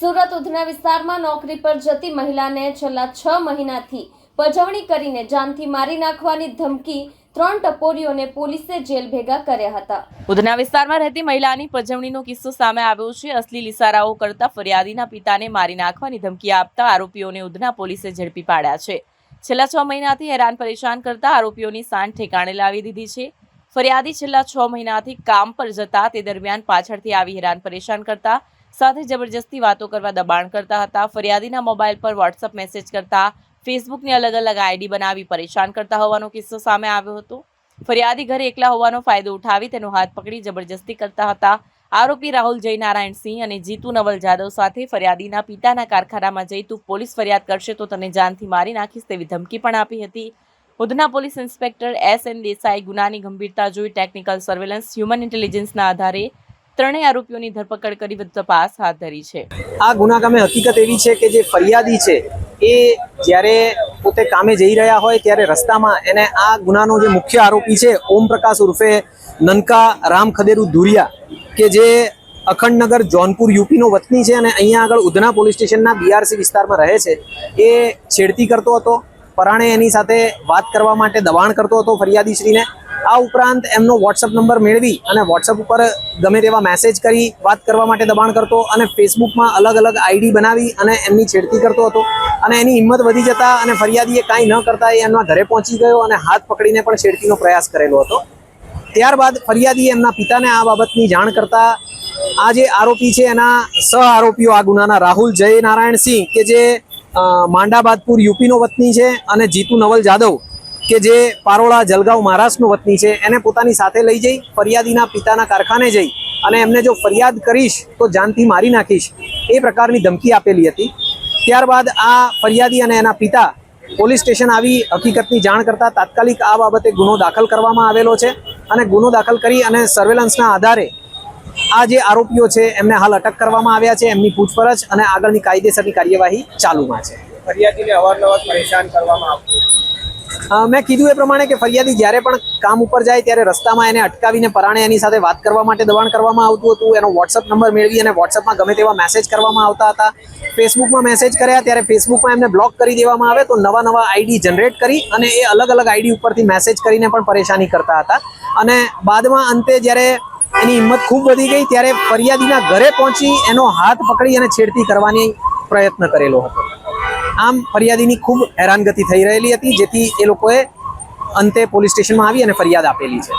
સુરત ઉધના વિસ્તારમાં નોકરી પર જતી મહિલાને છેલ્લા છ મહિનાથી પજવણી કરીને જાનથી મારી નાખવાની ધમકી ત્રણ ટપોરીઓને પોલીસે જેલ ભેગા કર્યા હતા. ઉધના વિસ્તારમાં રહેતી મહિલાની પજવણીનો કિસ્સો સામે આવ્યો છે. અશ્લીલ ઇશારાઓ કરતા ફરિયાદીના પિતાને મારી નાખવાની ધમકી આપતા આરોપીઓને ઉધના પોલીસે ઝડપી પાડ્યા છે. છેલ્લા છ મહિનાથી હેરાન પરેશાન કરતા આરોપીઓની સાંઠ ઠેકાણે લાવી દીધી છે. ફરિયાદી છેલ્લા છ મહિનાથી કામ પર જતા તે દરમિયાન પાછળથી આવી હેરાન પરેશાન કરતા સાથે જબરજસ્તી વાતો કરવા દબાણ કરતા હતા. ફરિયાદીના મોબાઈલ પર વોટ્સઅપ મેસેજ કરતા ફેસબુકની અલગ અલગ આઈડી બનાવી પરેશાન કરતા હોવાનો કિસ્સો સામે આવ્યો હતો. ફરિયાદી ઘરે એકલા હોવાનો ફાયદો ઉઠાવી તેનો હાથ પકડી જબરજસ્તી કરતા હતા. આરોપી રાહુલ જયનારાયણ સિંહ અને જીતુ નવલ જાદવ સાથે ફરિયાદીના પિતાના કારખાનામાં જઈ તું પોલીસ ફરિયાદ કરશે તો તને જાનથી મારી નાખીશ તેવી ધમકી પણ આપી હતી. Udhna police inspector S N Desai ગુનાની ગંભીરતા જોઈ ટેકનિકલ સર્વેલન્સ હ્યુમન ઇન્ટેલિજન્સના આધારે ત્રણેય આરોપીઓની ધરપકડ કરી વધુ તપાસ હાથ ધરી છે. આ ગુનાગામે હકીકત એવી છે કે જે ફરિયાદી છે, એ જ્યારે પોતે કામે જઈ રહ્યા હોય ત્યારે રસ્તામાં એને આ ગુનાનો જે મુખ્ય આરોપી છે ઓમ પ્રકાશ ઉર્ફે નનકા રામ ખદેરુ ધુરિયા કે જે અખંડનગર જોનપુર યુપીનો વતની છે અને અહીંયા આગળ ઉધના પોલીસ સ્ટેશનના બીઆરસી વિસ્તારમાં રહે છે, એ છેડતી કરતો હતો, પરાણે એની સાથે વાત કરવા માટે દબાણ કરતો હતો ફરિયાદીશ્રીને. આ ઉપરાંત એમનો વોટ્સઅપ નંબર મેળવી અને વોટ્સઅપ ઉપર ગમે તેવા મેસેજ કરી, વાત કરવા માટે દબાણ કરતો અને ફેસબુકમાં અલગ અલગ આઈડી બનાવી અને એમની છેડતી કરતો હતો. અને એની હિંમત વધી જતા અને ફરિયાદીએ કાંઈ ન કરતા એ એમના ઘરે પહોંચી ગયો અને હાથ પકડીને પણ છેડતીનો પ્રયાસ કરેલો હતો. ત્યારબાદ ફરિયાદીએ એમના પિતાને આ બાબતની જાણ કરતા આ જે આરોપી છે એના સહ આરોપીઓ આ ગુનાના રાહુલ જય નારાયણ સિંહ કે જે માંડા માંડાબાદપુર યુપીનો વતની છે અને જીતુ નવલ જાદવ કે જે પારોળા જલગાંવ મહારાષ્ટ્રનું વતની છે, એને પોતાની સાથે લઈ જઈ, ફરિયાદીના પિતાના કારખાને જઈ અને એમને જો ફરિયાદ કરીશ તો જાનથી મારી નાખીશ. એ પ્રકારની ધમકી આપેલી હતી. ત્યારબાદ આ ફરિયાદી અને એના પિતા પોલીસ સ્ટેશન આવી હકીકતની જાણ કરતાં તાત્કાલિક આ બાબતે ગુનો દાખલ કરવામાં આવેલો છે અને ગુનો દાખલ કરી અને સર્વેલન્સના આધારે આ જે આરોપીઓ છે, એમને હાલ અટક કરવામાં આવ્યા છે. એમની પૂછપરછ અને આગળની કાયદેસરની કાર્યવાહી ચાલુમાં છે. ફરિયાદીને અવારનવાર પરેશાન કરવામાં આવતું મેં કીધું એ પ્રમાણે કે ફરિયાદી જ્યારે પણ કામ ઉપર જાય ત્યારે રસ્તામાં એને અટકાવીને પરાણે એની સાથે વાત કરવા માટે દબાણ કરવામાં આવતું હતું. એનો વોટ્સઅપ નંબર મેળવી અને વોટ્સઅપમાં ગમે તેવા મેસેજ કરવામાં આવતા હતા. ફેસબુકમાં મેસેજ કર્યા ત્યારે ફેસબુકમાં એમને બ્લોક કરી દેવામાં આવે તો નવા નવા આઈડી જનરેટ કરી અને એ અલગ અલગ આઈડી ઉપરથી મેસેજ કરીને પણ પરેશાની કરતા હતા. અને બાદમાં અંતે જ્યારે એની હિંમત ખૂબ વધી ગઈ ત્યારે ફરિયાદીના ઘરે પહોંચી એનો હાથ પકડી અને છેડતી કરવાની પ્રયત્ન કરેલો હતો. આમ ફરિયાદીની ખૂબ હેરાનગતિ થઈ રહેલી હતી, જેથી એ લોકોએ અંતે પોલીસ સ્ટેશનમાં આવી અને ફરિયાદ આપેલી છે.